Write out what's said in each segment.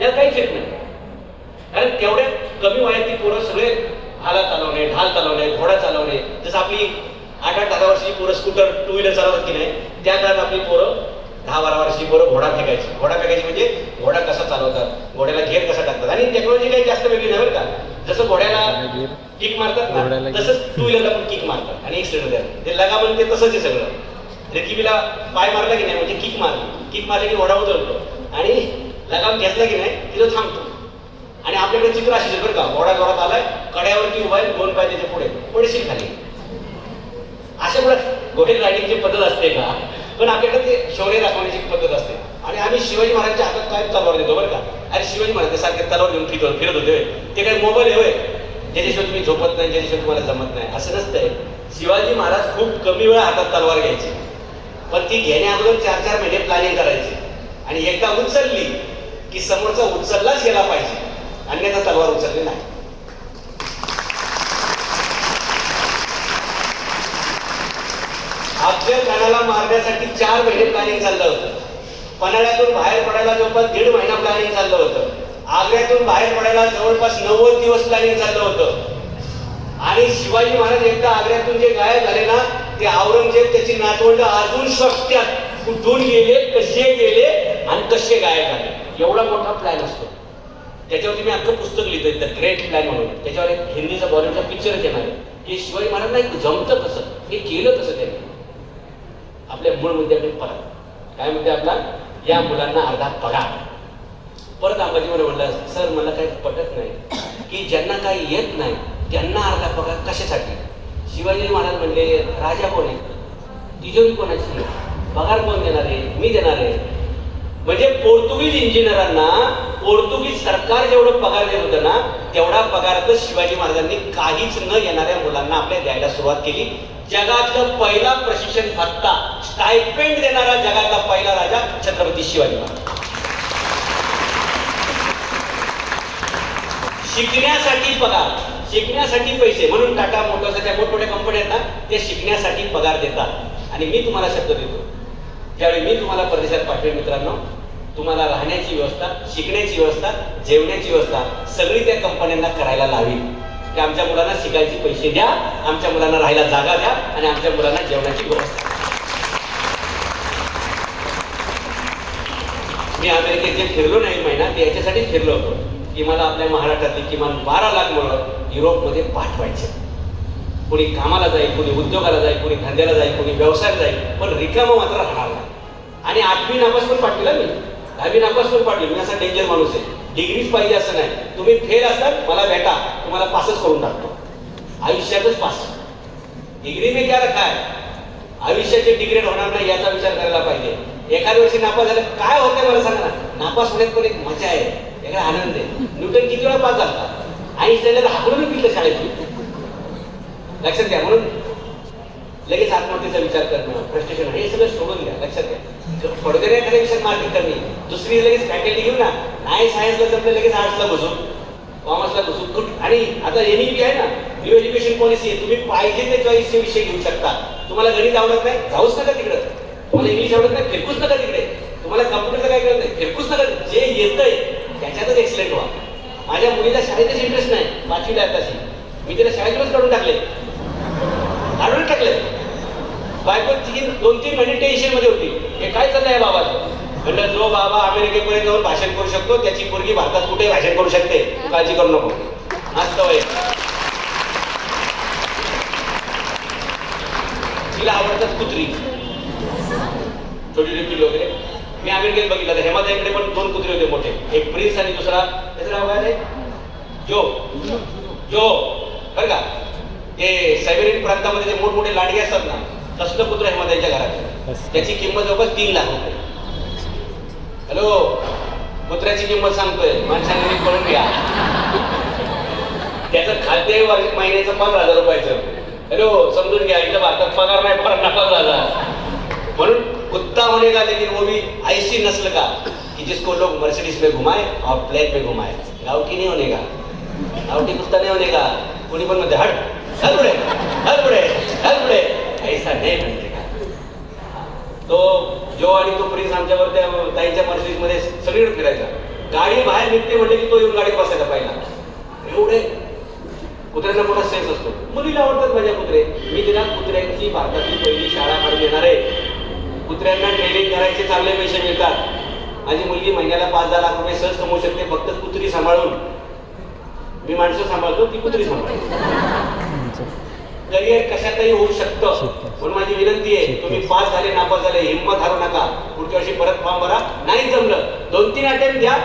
यात काहीच येत नाही. कारण तेवढ्या कमी वयात ती पोरं सगळे भाला चालवणे ढाल चालवणे घोडा चालवणे. जसं आपली आठ आठ दहा वर्षाची पोरं स्कूटर टू व्हीलर चालवतात की नाही त्या काळात आपली पोरं दहा बारा वर्षाची पोरं घोडा फेकायची. घोडा फेकायची म्हणजे घोडा कसा चालवतात घोड्याला घेर कसा टाकतात आणि टेक्नॉलॉजी काही जास्त वेगळी बरं का. जसं घोड्याला किक मारतात ना तसंच टू व्हीलरला पण किक मारतात आणि एक्सिडेंट द्या ते लगा म्हणते तसंच आहे सगळं. रेकिबीला पाय मारला की नाही म्हणजे किक मारली. किक मारली की घोडा उचलतो. आणि लगाम घेतला की नाही तिथं थांबतो. आणि आपल्याकडे चित्र अशी बरं का घोडा जोरात आलाय कड्यावरती उभा आहे दोन पाय त्याच्या पुढे पडशील खाली. अशा प्रकारे घोडे रायडिंगची पद्धत असते का? पण आपल्याकडे ते शौर्य दाखवण्याची पद्धत असते. आणि आम्ही शिवाजी महाराजांच्या हातात काय तलवार देतो बरं का? अरे शिवाजी महाराज सारखे तलवार घेऊन फिरत फिरत होते ते काही मोबाईल आहे होय? ज्याच्याशिवाय तुम्ही झोपत नाही ज्याच्याशिवाय तुम्हाला जमत नाही. असं नसतंय. शिवाजी महाराज खूप कमी वेळा हातात तलवार घ्यायची. पण ती घेण्या अगोदर चार चार महिने प्लॅनिंग करायची. आणि एकदा उचलली की समोरचा उचललाच गेला पाहिजे. अन्यथा तलवार उचलली नाही. अफजल खानाला मारण्यासाठी चार महिने प्लॅनिंग चाललं होतं. पन्हाळ्यातून बाहेर पडायला जवळपास दीड महिना प्लॅनिंग चाललं होतं. आग्र्यातून बाहेर पडायला जवळपास नव्वद दिवस प्लॅनिंग चाललं होतं. आणि शिवाजी महाराज एकदा आग्र्यातून जे गायब झाले ना ते औरंगजेब त्याची नातवंड अजून शक्त्यात कुठून गेले कसे गेले आणि कसे गायब झाले? एवढा मोठा प्लॅन असतो. त्याच्यावरती मी अख्खं पुस्तक लिहितोय द ग्रेट प्लॅन म्हणून. त्याच्यावर एक हिंदीचा बॉलिवूडचा पिक्चरच येणार आहे की शिवाजी महाराजांना एक जमतं कसं हे केलं कसं त्यांनी. आपल्या मूळ मुद्द्याकडे परत काय म्हणते आपला? या मुलांना अर्धा पगार. परत अंबाजी मला म्हणलं सर मला काही पटत नाही की ज्यांना काही येत नाही त्यांना अर्धा पगार कशासाठी? शिवाजी महाराज म्हणले राजा कोण आहे? तिजोरी कोणाची? पगार कोण देणार आहे? मी देणार आहे. म्हणजे पोर्तुगीज इंजिनियरांना पोर्तुगीज सरकार जेवढं पगार देत होतं ना तेवढा पगार तर शिवाजी महाराजांनी काहीच न येणाऱ्या मुलांना आपल्या द्यायला सुरुवात केली. जगातलं पहिला प्रशिक्षण भत्ता स्टायपेंड देणारा जगातला पहिला राजा छत्रपती शिवाजी महाराज. शिकण्यासाठी पगार शिकण्यासाठी पैसे म्हणून टाटा मोटर्सच्या मोठमोठ्या कंपन्या आहेत ना ते शिकण्यासाठी पगार देतात. आणि मी तुम्हाला शब्द देतो त्यावेळी मी तुम्हाला परदेशात पाठवेल मित्रांनो. तुम्हाला राहण्याची व्यवस्था शिकण्याची व्यवस्था जेवण्याची व्यवस्था सगळी त्या कंपन्यांना करायला लावी की आमच्या मुलांना शिकायचे पैसे द्या आमच्या मुलांना राहायला जागा द्या आणि आमच्या मुलांना जेवणाची व्यवस्था. मी अमेरिकेत जे फिरलो नाही महिना ते याच्यासाठी फिरलो होतो. की मला आपल्या महाराष्ट्रातली किमान बारा लाख मुलं युरोपमध्ये पाठवायचे. कोणी कामाला जाईल कोणी उद्योगाला जाईल कोणी धंद्याला जाईल कोणी व्यवसायाला जाईल पण रिकामा मात्र राहणार आणि आठवी नापास पण पाठविला मी. दहावी नापास पण पाठवली. मी असा डेंजर माणूस आहे. डिग्रीच पाहिजे असं नाही. तुम्ही फेल असतात मला भेटा. तुम्हाला पासच करून टाकतो. आयुष्यातच पास डिग्री मी क्या? रखा आयुष्याचे डिग्रेड होणार नाही याचा विचार करायला पाहिजे. एखाद्या वर्षी नापास झालं काय होतंय मला सांगा ना? नापास होण्यात पण एक मजा आहे. वेगळा आनंद आहे. न्यूटन किती वेळा पास झाला? आईन्स्टाईनला त्याला हाकलून दिलं शाळेत लक्षात घ्या. म्हणून लगेच आत्महत्येचा विचार करणं फ्रस्ट्रेशन हे सगळं सोडून घ्या लक्षात घ्या. पडदे नाही एखाद्या विषयात मार्किंग करणे दुसरी लगेच फॅकल्टी घेऊ ना नाही सायन्सला जमलं लगेच आर्ट्सला बसून कॉमर्सला बसून कुठ आणि आता एन आहे ना न्यू एज्युकेशन पॉलिसी आहे. तुम्ही पाहिजे ते चॉईसचे विषय घेऊ शकता. तुम्हाला गणित आवडत नाही जाऊच नका तिकडं. तुम्हाला इंग्लिश आवडत नाही फिरकूच नका तिकडे. तुम्हाला कम्प्युटरचं काय करत नाही फिरकूच नका. जे येतंय त्याच्यातच एक्सलेंट व्हा. माझ्या मुलीला शाळेतच इंटरेस्ट नाही पाचवीला आताशी. मी तिला शाळेतूनच काढून टाकले. काढून टाकले. बायको तीन दोन तीन महिने मध्ये होती. हे काय चाललंय बाबाचं? म्हणलं जो बाबा अमेरिकेपर्यंत जाऊन भाषण करू शकतो त्याची पोरगी भारतात कुठेही भाषण करू शकते. काळजी करू नको. मस्त वय. तिला आवडतात कुत्री. छोटी छोटी वगैरे. मी अमेरिकेत बघितलं तर हेमाताईकडे पण दोन कुत्रे होते मोठे. एक प्रिन्स आणि दुसरा त्याचं नाव काय आहे? जो. जो. बरं का? ते सायबेरियन प्रांतामध्ये जे मोठमोठे लांडगे असतात ना तसलं कुत्र हेमादाईच्या घरात? आहे. त्याची किंमत जवळपास तीन लाख रुपये. हॅलो? कुत्र्याची किंमत सांगतोय. माणसाने कळून घ्या. त्याचं खाद्य वर्ष महिन्याचं पंधरा हजार रुपयाचं. हॅलो? समजून घ्या. इथं भारतात पगार नाही फार नफा झाला. म्हणून कुत्ता होने का लेकिन वो भी ऐसी नस्ल का? कि जिसको लोग मर्सिडीज में घुमाए और प्लेन में घुमाए गावठी नहीं होने का? गावठी कुत्ता नहीं होने का? कोणी पण म्हणते हट हल पुढे हल पुढे हल पुढे ऐसा नाही म्हणते का तो जो आणि तो प्रिन्स आमच्यावर त्या ताईच्या मर्सिडीजमध्ये सगळीकडे फिरायचा. गाडी बाहेर निघते म्हणजे की तो येऊन गाडीत बसायला पाहिला. एवढे कुत्र्यांना मोठा सेन्स असतो. मुलीला आवडतात माझ्या कुत्रे. मी तिला कुत्र्यांची भारतातली पहिली शाळा काढून देणार आहे. कुत्र्यांना ट्रेनिंग करायचे चांगले पैसे मिळतात. माझी मुलगी महिन्याला पाच दहा लाख रुपये सहज कमवू शकते फक्त कुत्री सांभाळून. मी माणसं सांभाळतो ती कुत्री सांभाळते. करिअर कशातही होऊ शकतं. म्हणून माझी विनंती आहे तुम्ही पास झाले नापास झाले हिंमत हारू नका. पुढच्या वर्षी परत फॉर्म भरा. नाही जमलं दोन तीन अटेम्प्ट द्या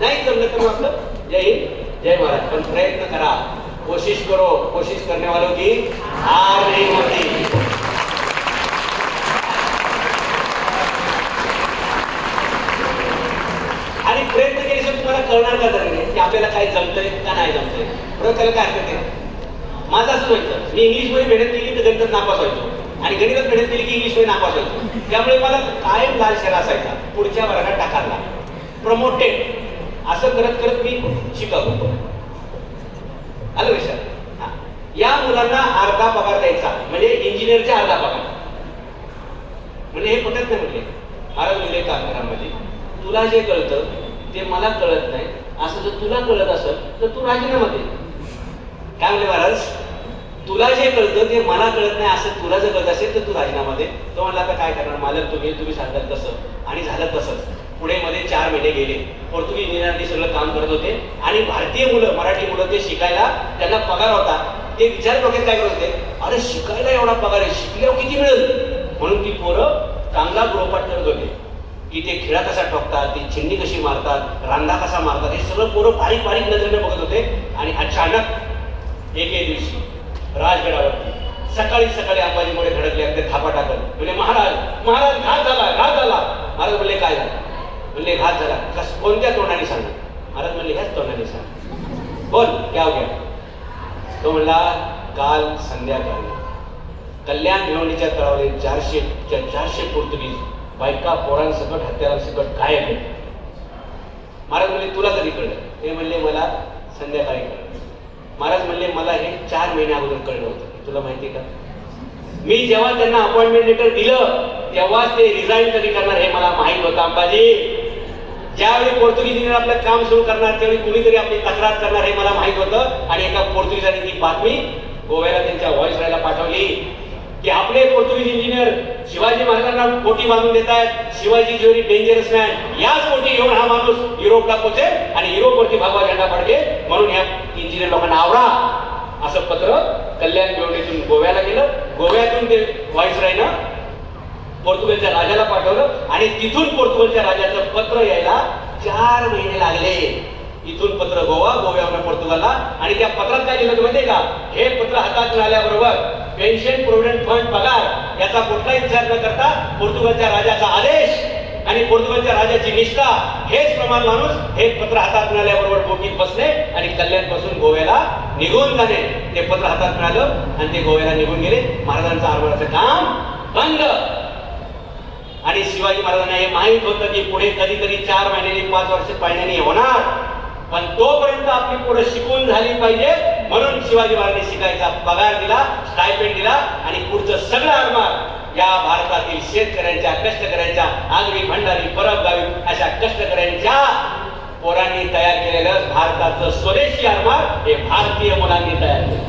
नाही जमलं तर आपलं जय हिंद जय महाराज. पण प्रयत्न करा. कोशिश करो. कोशिश करने वालों की हार नहीं होती. आणि प्रयत्न केल्याशिवाय तुम्हाला कळणार का की आपल्याला काय जमतंय का नाही जमतंय? बरोबर त्याला काय हरकत आहे? माझं असं व्हायचं मी इंग्लिशमध्ये मेहनत केली तर गणितात नापास व्हायचो आणि गणितात मेहनत केली की इंग्लिशमध्ये नापास व्हायचो त्यामुळे मला कायम लाल शेरा असायचा. पुढच्या वर्गात टाकायला. प्रमोटेड असं करत करत मी शिकवतो आलं लक्षात? हा. या मुलांना अर्धा पगार द्यायचा. म्हणजे इंजिनियरचा अर्धा पगार. म्हणजे हे पटत नाही म्हणले महाराज म्हणले का तुला जे कळतं ते मला कळत नाही. असं जर तुला कळत असेल तर तू राजीनामा दे. काय म्हणले महाराज? तुला जे कळतं ते मला कळत नाही असं तुला जर कळत असेल तर तू राजीनामा दे. तो म्हणला आता काय करणार मालक तुम्ही? तुम्ही सांगतात तसं. आणि झालं तसंच पुढे मध्ये चार महिने गेले. पोर्तुगीज इंजिनियरनी सगळं काम करत होते. आणि भारतीय मुलं मराठी मुलं ते शिकायला त्यांना पगार होता. ते विचार डोक्यात काय करत होते? अरे शिकायला एवढा पगार आहे. शिकल्यावर किती मिळेल? म्हणून ती पोरं चांगला गृहपाठ करत होते. की ते खिळा कसा ठोकतात ती चिंडी कशी मारतात रांधा कसा मारतात हे सगळं पोरं बारीक बारीक नजरेने बघत होते. आणि अचानक एके दिवशी राजगडावरती. सकाळी सकाळी आबाजीमुळे धडकले आणि ते थापा टाकत. म्हणजे महाराज महाराज घात झाला घात झाला. महाराज म्हणले काय झालं? म्हणले घात झाला. कस कोणत्या तोंडाने सांग महाराज म्हणले ह्याच तोंडाने सांग. बोल क्या हो गया तो म्हणला काल संध्याकाळी कल्याण भिवंडीच्या तळावले चारशे चारशे पोर्तुगीज बायका पोरांसकट हत्यारांसकट गायब आहे महाराज म्हणले तुला कधी कळलं ते म्हणले मला संध्याकाळी कळलं. महाराज म्हणले मला हे चार महिन्या अगोदर कळलं होतं. तुला माहिती का? मी जेव्हा त्यांना अपॉइंटमेंट लेटर दिलं तेव्हाच ते रिझाईन कधी करणार हे मला माहीत होतं अंबाजी ज्यावेळी पोर्तुगीज आपलं काम सुरू करणार त्यावेळी कुणीतरी आपली तक्रार करणार हे मला माहीत होतं. आणि एका पोर्तुगीजाने ती बातमी गोव्याला त्यांच्या व्हॉइस रायला पाठवली. की आपले पोर्तुगीज इंजिनियर शिवाजी महाराजांना पोटी बांधून देत आहेत. शिवाजी ज्युरी डेंजरस मॅन याच पोटी घेऊन हा माणूस युरोपला पोचेल आणि युरोपवरती भगवा झेंडा पडते म्हणून या इंजिनियर लोकांना आवडा असं पत्र कल्याण भिवंडीतून गोव्याला गेलं. गोव्यातून ते व्हाईस रायनं पोर्तुगलच्या राजाला पाठवलं. आणि तिथून पोर्तुगलच्या राजाचं पत्र यायला चार महिने लागले. इथून पत्र गोवा गोव्यावर पोर्तुगालला. आणि त्या पत्रात काय लिहिलं माहितीये का? हे पत्र हातात मिळाल्याबरोबर पेन्शन प्रोव्हिडंट फंड पगार याचा कुठलाही विचार न करता पोर्तुगालच्या राजाचा आदेश आणि पोर्तुगालच्या राजाची निष्ठा हेच प्रमाण माणूस हे पत्र हातात मिळाल्याबरोबर बोटीत बसणे आणि कल्याणपासून गोव्याला निघून जाणे ते पत्र हातात मिळालं आणि ते गोव्याला निघून गेले. महाराजांचं आरमाराचं काम बंद. आणि शिवाजी महाराजांना हे माहीत होतं की पुढे कधीतरी चार महिन्यांनी पाच वर्ष महिन्यांनी होणार. पण तोपर्यंत आपली पुढे शिकून झाली पाहिजे म्हणून शिवाजी महाराजांनी शिकायचा पगार दिला स्टायपेंड दिला आणि पुढचं सगळं आरमार या भारतातील शेतकऱ्यांच्या कष्टकऱ्यांच्या आगरी भंडारी परब गावी अशा कष्टकऱ्यांच्या पोरांनी तयार केलेलं भारताचं स्वदेशी आरमार हे भारतीय मुलांनी तयार केलं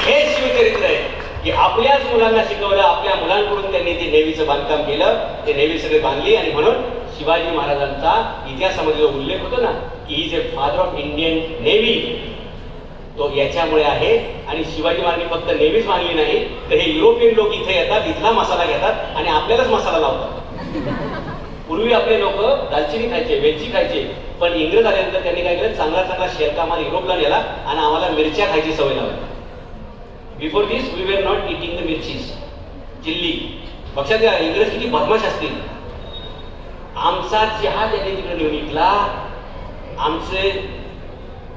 हे शिवचरित्र आहे की आपल्याच मुलांना शिकवलं आपल्या मुलांकडून त्यांनी ते नेव्हीचं बांधकाम केलं ते नेव्ही सगळे बांधली आणि म्हणून शिवाजी महाराजांचा इतिहासामध्ये जो उल्लेख होतो ना की is a father of Indian navy तो याच्यामुळे आहे आणि शिवाजी महाराजांनी फक्त नेव्हीच बांधली नाही तर हे युरोपियन लोक इथे येतात इथला मसाला घेतात आणि आपल्यालाच मसाला लावतात. पूर्वी आपले लोक दालचिनी खायचे वेलची खायचे पण इंग्रज आल्यानंतर त्यांनी काय केलं? चांगला चांगला शेरका युरोपला नेला आणि आम्हाला मिरच्या खायची सवय लावली. Before this we were not eating the मिरचीज chilli लक्षात घ्या इंग्रज किती बदमाश असतील आमचा चहा त्यांनी तिकडे नेऊन विकला आमचे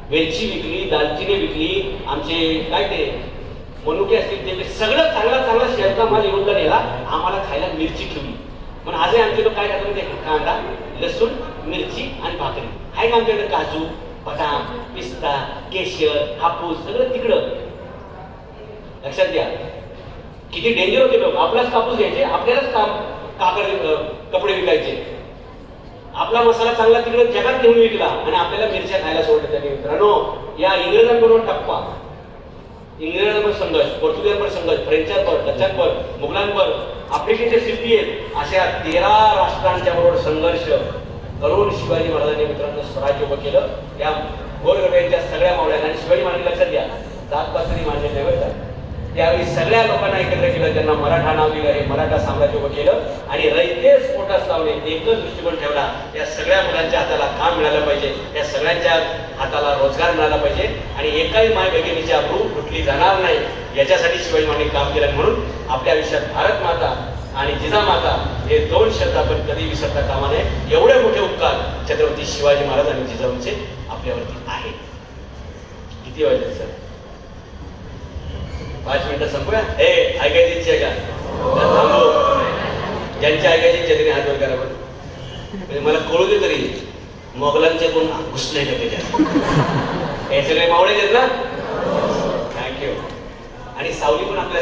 वेलची विकली दालचिनी विकली आमचे काय ते मनुके असतील ते सगळं चांगला चांगला शेतला माल युरोपला नेला आम्हाला खायला मिरची ठेवली पण आजही आमचे लोक काय करतात माहिती कांदा लसूण मिरची आणि भाकरी आहे का आमच्याकडे काजू बदाम पिस्ता केशर हापूस सगळं तिकडं लक्षात घ्या. किती डेंजर होते लोक. आपलाच कापूस घ्यायचे आपल्यालाच काम काकड कपडे विकायचे. आपला मसाला चांगला तिकडे जगात घेऊन विकला आणि आपल्याला मिरच्या खायला सोडल्या त्यांनी. मित्रांनो या इंग्रजांबरोबर टप्पा इंग्रजांवर संघर्ष पोर्तुगीजांवर संघर्ष फ्रेंचांवर डचांवर मुघलांवर आफ्रिकेचे सिद्धी आहेत. अशा तेरा राष्ट्रांच्या बरोबर संघर्ष करून शिवाजी महाराजांनी मित्रांनो स्वराज्य उभं केलं. त्या गोरगरब्यांच्या सगळ्या मावळ्यांना आणि शिवाजी महाराज लक्षात घ्या. जात पातळी मान्य त्यावेळी सगळ्या लोकांना एकत्र केलं त्यांना मराठा नाव दिलं हे मराठा साम्राज्य उभं केलं आणि रयतेच पोटास लावले एकच दृष्टिकोन ठेवला या सगळ्या मुलांच्या हाताला काम मिळालं पाहिजे या सगळ्यांच्या हाताला रोजगार मिळाला पाहिजे आणि एकाही माय भगिनीची अब्रू फुटली जाणार नाही याच्यासाठी शिवाजी महाराजांनी काम केलं म्हणून आपल्या आयुष्यात भारत माता आणि जिजामाता हे दोन शब्द आपण कधी विसरता कामा नये. एवढे मोठे उपकार छत्रपती शिवाजी महाराज आणि जिजाऊंचे आपल्यावरती आहेत. किती वाजले सर? पाच मिनिटं संपूया? हे ऐकायची इच्छा का? थांबू. ऐकायची इच्छा त्यांनी हात वर करा म्हणजे मला कळू दे तरी मोगलांचे कोण घुसले का त्याच्यात? हे सगळे मावळे आहेत ना? थँक्यू आणि सावली पण आपल्या